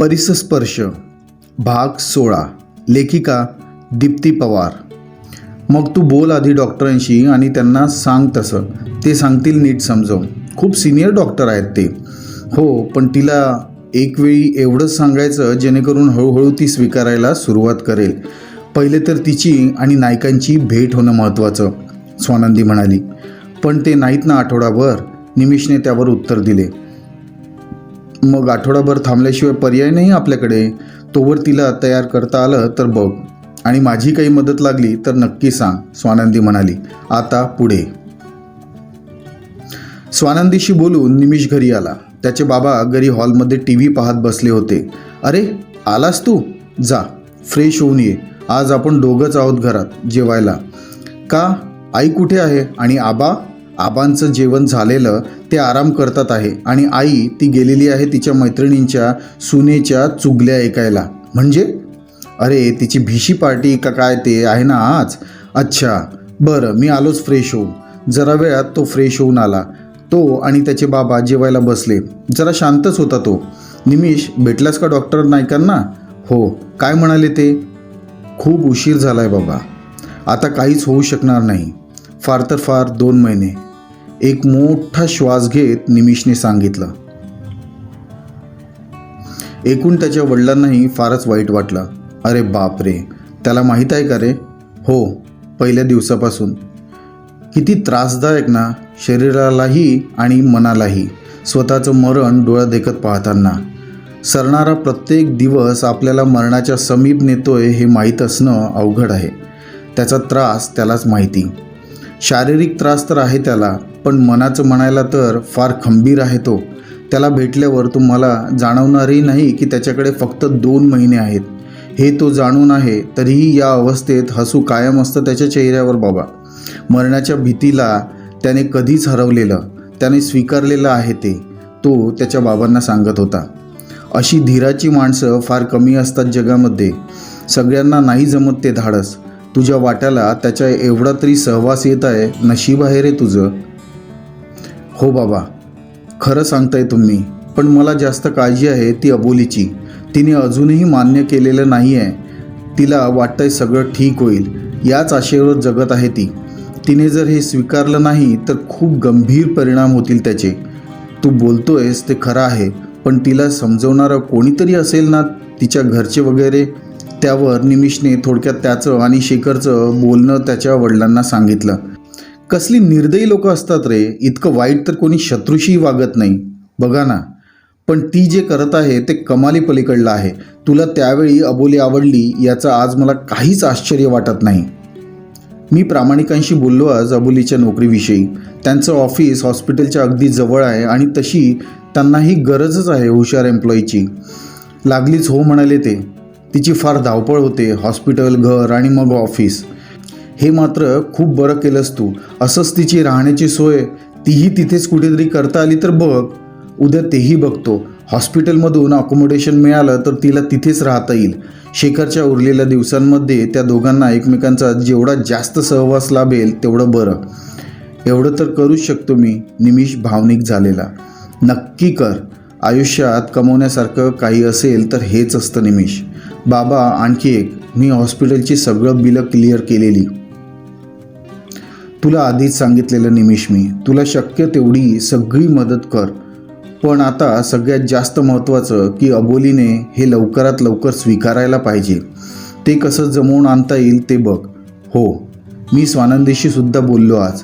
परिसस्पर्श भाग सोळा लेखिका दीप्ती पवार. मग तू बोल आधी डॉक्टरांशी आणि त्यांना सांग तसं. ते सांगतील नीट समजव खूप सिनियर डॉक्टर आहेत ते. हो पण तिला एक वेळी एवढंच सांगायचं जेणेकरून हळूहळू ती स्वीकारायला सुरुवात करेल. पहिले तर तिची आणि नायकांची भेट होणं महत्त्वाचं स्वानंदी म्हणाली. पण ते नाहीत ना आठवडाभर. निमिषने त्यावर उत्तर दिले. मग आठवडाभर थांबल्याशिवाय पर्याय नाही आपल्याकडे. तोवर तिला तयार करता आलं तर बघ. आणि माझी काही मदत लागली तर नक्की सांग स्वानंदी म्हणाली. आता पुढे. स्वानंदीशी बोलून निमिष घरी आला. त्याचे बाबा घरी हॉलमध्ये टी व्ही पाहत बसले होते. अरे आलास तू? जा फ्रेश होऊन ये. आज आपण दोघंच आहोत घरात जेवायला. का? आई कुठे आहे? आणि आबा? आबांचं जेवण झालेलं ते आराम करतात आहे आणि आई ती गेलेली आहे तिच्या मैत्रिणींच्या सुनेच्या चुगल्या ऐकायला. म्हणजे? अरे तिची भिशी पार्टी का काय ते आहे ना आज? अच्छा बरं मी आलोच फ्रेश होऊन. जरा वेळात तो फ्रेश होऊन आला. तो आणि त्याचे बाबा जेवायला बसले. जरा शांतच होता तो. निमिष भेटलास का डॉक्टर नायकांना? हो. काय म्हणाले ते? खूप उशीर झालाय बाबा. आता काहीच होऊ शकणार नाही. फार तर फार दोन महिने. एक मोठा श्वास घेत निमिषने सांगितलं. एकूण त्याच्या वडिलांनाही फारच वाईट वाटलं. अरे बाप रे त्याला माहीत आहे का रे? हो पहिल्या दिवसापासून. किती त्रासदायक ना शरीरालाही आणि मनालाही. स्वतःचं मरण डोळ्या देखत पाहताना. सरणारा प्रत्येक दिवस आपल्याला मरणाच्या समीप नेतोय हे माहीत असणं अवघड आहे. त्याचा त्रास त्यालाच माहिती. शारीरिक त्रास तर आहे त्याला पण मनाचं म्हणायला तर फार खंबीर आहे तो. त्याला भेटल्यावर तुम्हाला जाणवणारही नाही की त्याच्याकडे फक्त दोन महिने आहेत. हे तो जाणून आहे तरीही या अवस्थेत हसू कायम असतं त्याच्या चेहऱ्यावर बाबा. मरणाच्या भीतीला त्याने कधीच हरवलेलं त्याने स्वीकारलेलं आहे ते तो त्याच्या बाबांना सांगत होता. अशी धीराची माणसं फार कमी असतात जगामध्ये. सगळ्यांना नाही जमत ते धाडस. तुझ्या वाट्याला त्याच्या एवढा तरी सहवास येत आहे नशीब आहे रे तुझं. हो बाबा खरं सांगताय तुम्ही पण मला जास्त काळजी आहे ती अबोलीची. तिने अजूनही मान्य केलेलं नाही आहे तिला वाटतंय सगळं ठीक होईल याच आशेवर जगत आहे ती. तिने जर हे स्वीकारलं नाही तर खूप गंभीर परिणाम होतील त्याचे. तू बोलतोयस ते खरं आहे पण तिला समजवणारं कोणीतरी असेल ना तिच्या घरचे वगैरे? त्यावर निमिषने थोडक्यात त्याचं आणि शेखरचं बोलणं त्याच्या वडिलांना सांगितलं. कसली निर्दयी लोक असतात रे. इतकं वाईट तर कोणी शत्रूशी वागत नाही. बघा ना. पण ती जे करत आहे ते कमाली पलीकडलं आहे. तुला त्यावेळी अबोली आवडली याचं आज मला काहीच आश्चर्य वाटत नाही. मी प्रामाणिकांशी बोललो आज अबोलीच्या नोकरीविषयी. त्यांचं ऑफिस हॉस्पिटलच्या अगदी जवळ आहे आणि तशी त्यांनाही गरजच आहे हुशार एम्प्लॉईची लागलीच हो म्हणाले ते. तिची फार धावपळ होते हॉस्पिटल घर आणि मग ऑफिस. हे मात्र खूप बरं केलंस तू. असंच तिची राहण्याची सोय तीही तिथेच कुठेतरी करता आली तर बघ. उद्या तेही बघतो. हॉस्पिटलमधून अकोमोडेशन मिळालं तर तिला तिथेच राहता येईल. शेखरच्या उरलेल्या दिवसांमध्ये त्या दोघांना एकमेकांचा जेवढा जास्त सहवास लाभेल तेवढं बरं. एवढं तर करूच शकतो मी निमिष भावनिक झालेला. नक्की कर. आयुष्यात कमवण्यासारखं काही असेल तर हेच असतं निमिष. बाबा आणखी एक. मी हॉस्पिटलची सगळं बिलं क्लिअर केलेली. तुला आधीच सांगितलेलं निमिष मी. तुला शक्य तेवढी सगळी मदत कर. पण आता सगळ्यात जास्त महत्त्वाचं की अबोलीने हे लवकरात लवकर स्वीकारायला पाहिजे. ते कसं जमवून आणता येईल ते बघ. हो मी स्वानंदीशी सुद्धा बोललो आज.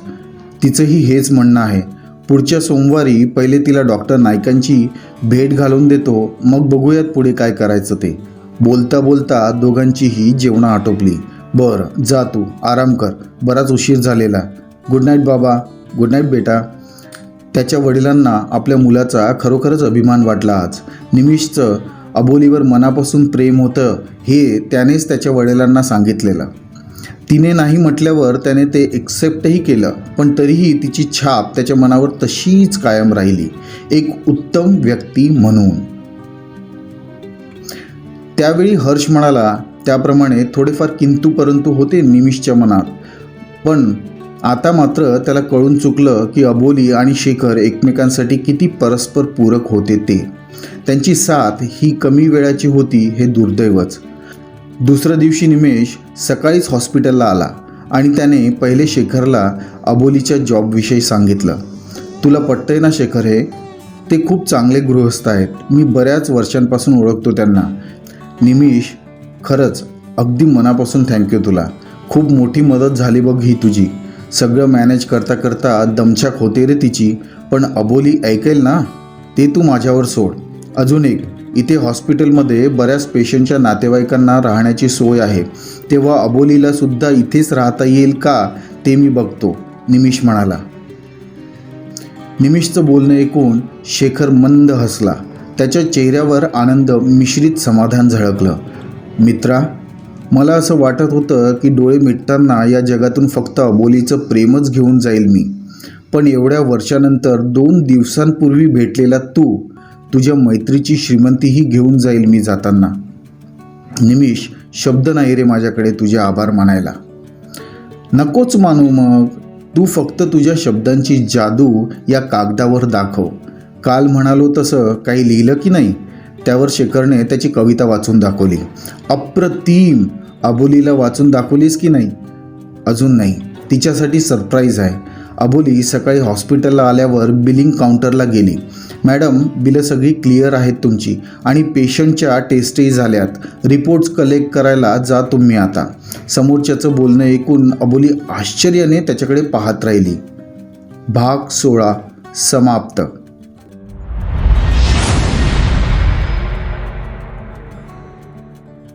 तिचंही हेच म्हणणं आहे. पुढच्या सोमवारी पहिले तिला डॉक्टर नायकांची भेट घालून देतो. मग बघूयात पुढे काय करायचं ते. बोलता बोलता दोघांचीही जेवणं आटोपली. बरं जा तू आराम कर. बराच उशीर झालेला. गुड नाईट बाबा. गुड नाईट बेटा. त्याच्या वडिलांना आपल्या मुलाचा खरोखरच अभिमान वाटला आज. निमिषचं अबोलीवर मनापासून प्रेम होतं हे त्यानेच त्याच्या वडिलांना सांगितलेलं. तिने नाही म्हटल्यावर त्याने ते एक्सेप्टही केलं पण तरीही तिची छाप त्याच्या मनावर तशीच कायम राहिली. एक उत्तम व्यक्ती म्हणून. त्यावेळी हर्ष म्हणाला त्याप्रमाणे थोडेफार किंतू परंतु होते निमिषच्या मनात. पण आता मात्र त्याला कळून चुकलं की अबोली आणि शेखर एकमेकांसाठी किती परस्पर पूरक होते ते. त्यांची साथ ही कमी वेळाची होती हे दुर्दैवच. दुसऱ्या दिवशी निमेश सकाळीच हॉस्पिटलला आला आणि त्याने पहिले शेखरला अबोलीच्या जॉबविषयी सांगितलं. तुला पटतंय ना शेखर हे? ते खूप चांगले गृहस्थ आहेत. मी बऱ्याच वर्षांपासून ओळखतो त्यांना. निमिष खरंच अगदी मनापासून थँक्यू तुला. खूप मोठी मदत झाली बघ ही तुझी. सगळं मॅनेज करता करता दमछाक होते रे तिची. पण अबोली ऐकेल ना? ते तू माझ्यावर सोड. अजून एक इथे हॉस्पिटलमध्ये बऱ्याच पेशंटच्या नातेवाईकांना राहण्याची सोय आहे. तेव्हा अबोलीला सुद्धा इथेच राहता येईल का ते मी बघतो निमिष म्हणाला. निमिषचं बोलणं ऐकून शेखर मंद हसला. त्याच्या चेहऱ्यावर आनंद मिश्रित समाधान झळकलं. मित्रा मला असं वाटत होतं की डोळे मिटताना या जगातून फक्त अबोलीचं प्रेमच घेऊन जाईल मी. पण एवढ्या वर्षानंतर दोन दिवसांपूर्वी भेटलेला तू तुझ्या मैत्रीची श्रीमंतीही घेऊन जाईल मी जाताना. निमिष शब्द नाही रे माझ्याकडे तुझे आभार मानायला. नकोच मानू मग. तू फक्त तुझ्या शब्दांची जादू या कागदावर दाखव. काल म्हणालो तसं काही लिहिलं की नाही त्यावर शेखरने त्याची कविता वाचून दाखवली. अप्रतिम अबोलीला वाचून दाखवलीस की नाही? अजून नाही. तिच्यासाठी सरप्राईज आहे. अबोली सकाळी हॉस्पिटलला आल्यावर बिलिंग काउंटरला गेली. मॅडम बिलं सगळी क्लिअर आहेत तुमची आणि पेशंटच्या टेस्टही झाल्यात. रिपोर्ट्स कलेक्ट करायला जा तुम्ही आता. समोरच्याचं बोलणं ऐकून अबोली आश्चर्याने त्याच्याकडे पाहत राहिली. भाग सोळा. समाप्त.